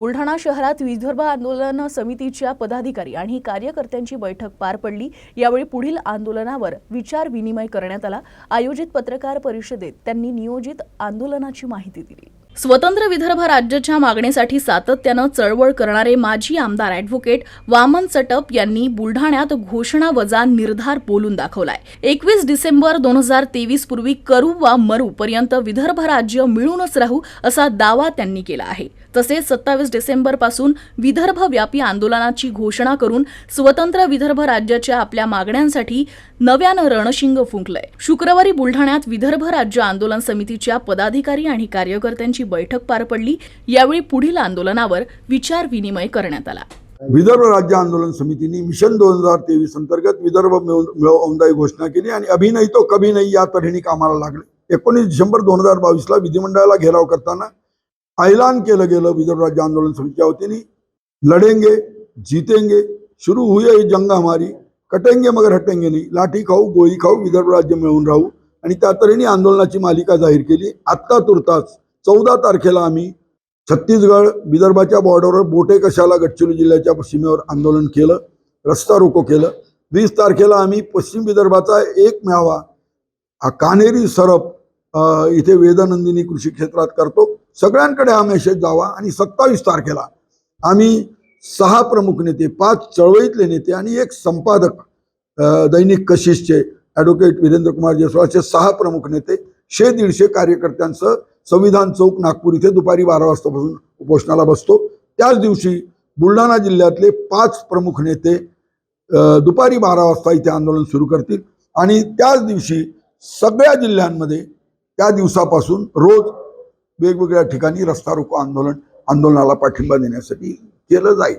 बुलढाणा शहरात विदर्भ आंदोलन समितीच्या पदाधिकारी आणि कार्यकर्त्यांची बैठक पार पडली. यावेळी पुढील आंदोलनावर विचार विनिमय करण्यात आला. आयोजित पत्रकार परिषदेत त्यांनी नियोजित आंदोलनाची माहिती दिली. स्वतंत्र विदर्भ राज्याच्या मागणीसाठी सातत्यानं चळवळ करणारे माजी आमदार अॅडव्होकेट वामन चटप यांनी बुलढाण्यात घोषणा वजा निर्धार बोलून दाखवलाय. एकवीस डिसेंबर दोन हजार तेवीस पूर्वी करू वा मरू पर्यंत विदर्भ राज्य मिळूनच राहू असा दावा त्यांनी केला आहे. तसेच सत्तावीस डिसेंबरपासून विदर्भ व्यापी आंदोलनाची घोषणा करून स्वतंत्र विदर्भ राज्याच्या आपल्या मागण्यांसाठी नव्यानं रणशिंग फुंकलंय. शुक्रवारी बुलढाण्यात विदर्भ राज्य आंदोलन समितीच्या पदाधिकारी आणि कार्यकर्त्यांची बैठक पार पडली. यावेळी पुढील आंदोलनावर विचार विनिमय करण्यात आला. विदर्भ राज्य आंदोलन समितीने मिशन दोन हजार तेवीस अंतर्गत विदर्भ मिळवून घोषणा केली आणि अभिनय तो कभी नाही या तऱ्हेने कामाला लागले. एकोणीस डिसेंबर दोन हजार बावीसला विधिमंडळाला घेराव करताना ऐलान केलं गेलं विदर्भ राज्य आंदोलन समितीच्या वतीने. लढेंगे जीतेंगे शुरू हुई है जंग हमारी कटेंगे मगर हटेंगे नाही लाठी खाऊ गोळी खाऊ विदर्भ राज्य मिळवून राहू. आणि त्या तऱ्हेने आंदोलनाची मालिका जाहीर केली. आत्ता तुर्तास चौदा तारखेला आम्ही छत्तीसगड विदर्भाच्या बॉर्डरवर बोटे कशाला गडचिरोली जिल्ह्याच्या सीमेवर आंदोलन केलं रस्ता रोको केलं. वीस तारखेला आम्ही पश्चिम विदर्भाचा एक मेळावा हा कान्हेरी सरप इथे वेदनंदिनी कृषी क्षेत्रात करतो. सगळ्यांकडे हा मेसेज जावा आणि सत्तावीस तारखेला आम्ही सहा प्रमुख नेते पाच चळवळीतले नेते आणि एक संपादक दैनिक कशिशचे ॲडव्होकेट वीरेंद्र कुमार जयस्वालचे सहा प्रमुख नेते शे दीडशे कार्यकर्त्यांसह संविधान चौक नागपूर इथे दुपारी बारा वाजतापासून उपोषणाला बसतो. त्याच दिवशी बुलढाणा जिल्ह्यातले पाच प्रमुख नेते दुपारी बारा वाजता इथे आंदोलन सुरू करतील. आणि त्याच दिवशी सगळ्या जिल्ह्यांमध्ये त्या दिवसापासून रोज वेगवेगळ्या ठिकाणी रस्ता रोको आंदोलन आंदोलनाला पाठिंबा देण्यासाठी केलं जाईल.